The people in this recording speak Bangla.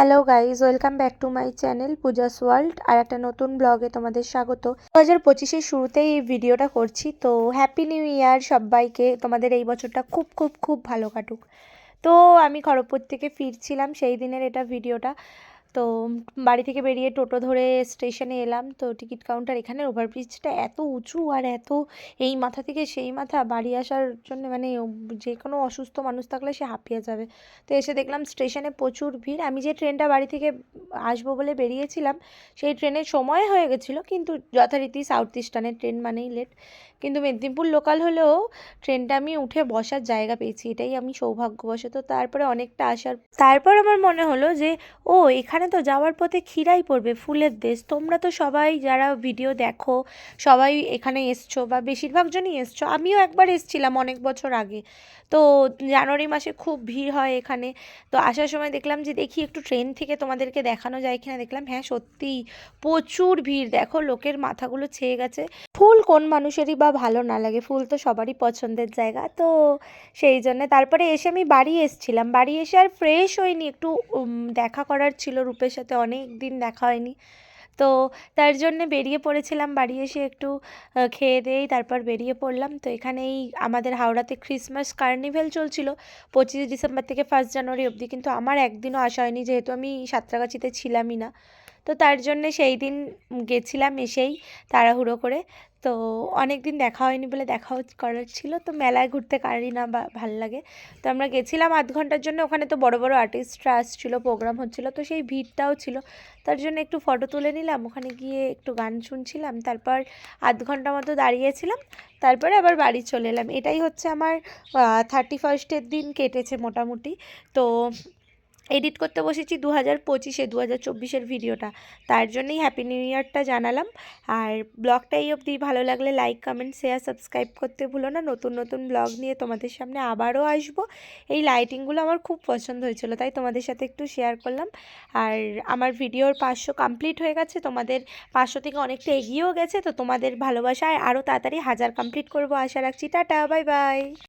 Hello guys welcome back to my channel Puja's world আর একটা নতুন ব্লগে তোমাদের স্বাগত। দু হাজার পঁচিশের শুরুতেই এই ভিডিওটা করছি, তো হ্যাপি নিউ ইয়ার সবাইকে, তোমাদের এই বছরটা খুব খুব খুব ভালো কাটুক। তো আমি খড়গপুর থেকে ফিরছিলাম, সেই দিনের এটা ভিডিওটা তো বাড়ি থেকে বেরিয়ে টোটো ধরে স্টেশনে এলাম। তো টিকিট কাউন্টার এখানের ওভারব্রিজটা এত উঁচু আর এত এই মাথা থেকে সেই মাথা বাড়ি আসার জন্য মানে যে কোনো অসুস্থ মানুষ থাকলে সে হাঁপিয়ে যাবে। তো এসে দেখলাম স্টেশনে প্রচুর ভিড়। আমি যে ট্রেনটা বাড়ি থেকে আসব বলে বেরিয়েছিলাম, সেই ট্রেনের সময় হয়ে গেছিল, কিন্তু যথারীতি সাউথ ইস্টার্নের ট্রেন মানেই লেট কিন্তু মেদিনীপুর লোকাল হলেও ট্রেনটা আমি উঠে বসার জায়গা পেয়েছি। এটাই আমি সৌভাগ্যবশত। তারপরে অনেকটা আসার তারপর আমার মনে হলো যে, ও, এখানে তো যাওয়ার পথে ক্ষীরাই পড়বে, ফুলের দেশ। তোমরা তো সবাই যারা ভিডিও দেখো, সবাই এখানে এসছো বা বেশিরভাগ জনই এসছো, আমিও একবার এসছিলাম অনেক বছর আগে। তো জানুয়ারি মাসে খুব ভিড় হয় এখানে। তো আসার সময় দেখলাম যে, দেখি একটু ট্রেন থেকে তোমাদেরকে দেখানো যায় কিনা। দেখলাম হ্যাঁ সত্যি প্রচুর ভিড়। দেখো, লোকের মাথাগুলো ছেয়ে গেছে। ফুল কোন মানুষেরই বা ভালো না লাগে, ফুল তো সবারই পছন্দের জায়গা। তো সেই জন্য তারপরে এসে আমি বাড়ি এসেছিলাম। বাড়ি এসে আর ফ্রেশ হইনি, একটু দেখা করার ছিল রূপের সাথে অনেক দিন দেখা হয়নি। তো তার জন্যে বেরিয়ে পড়েছিলাম বাড়ি এসে একটু খেয়ে দিয়েই তারপর বেরিয়ে পড়লাম। তো এখানেই আমাদের হাওড়াতে ক্রিসমাস কার্নিভেল চলছিল পঁচিশে ডিসেম্বর থেকে ফার্স্ট জানুয়ারি অবধি। কিন্তু আমার একদিনও আসা হয়নি, যেহেতু আমি সাঁতরাগাছিতে ছিলামই না। তো তার জন্যে সেই দিন গেছিলাম এসেই তাড়াহুড়ো করে। তো অনেক দিন দেখা হয়নি বলে দেখা করার ছিল। তো মেলায় ঘুরতে কারি না বা ভালো লাগে। তো আমরা গেছিলাম আধ ঘণ্টার জন্য। ওখানে তো বড় বড় আর্টিস্টরা আসছিল প্রোগ্রাম হচ্ছিল। তো সেই ভিড়টাও ছিল। তার জন্য একটু ফটো তুলে নিলাম। ওখানে গিয়ে একটু গান শুনছিলাম। তারপর আধ ঘণ্টা মতো দাঁড়িয়েছিলাম। তারপরে আবার বাড়ি চলে এলাম। এটাই হচ্ছে আমার থার্টি ফার্স্টের দিন কেটেছে মোটামুটি। তো এডিট করতে বসেছি দু হাজার পঁচিশে দু হাজার চব্বিশের ভিডিওটা। তার জন্যই হ্যাপি নিউ ইয়ারটা জানালাম। আর ব্লগটা এই অবধি ভালো লাগলে লাইক কমেন্ট শেয়ার সাবস্ক্রাইব করতে ভুলো না। নতুন নতুন ব্লগ নিয়ে তোমাদের সামনে আবারও আসব। এই লাইটিংগুলো আমার খুব পছন্দ হয়েছিল, তাই তোমাদের সাথে একটু শেয়ার করলাম। আর আমার ভিডিওর পাঁচশো কমপ্লিট হয়ে গেছে। তোমাদের পাঁচশো থেকে অনেকটা এগিয়েও গেছে। তো তোমাদের ভালোবাসায় আরও তাড়াতাড়ি হাজার কমপ্লিট করব। আশা রাখছি। Tata bye bye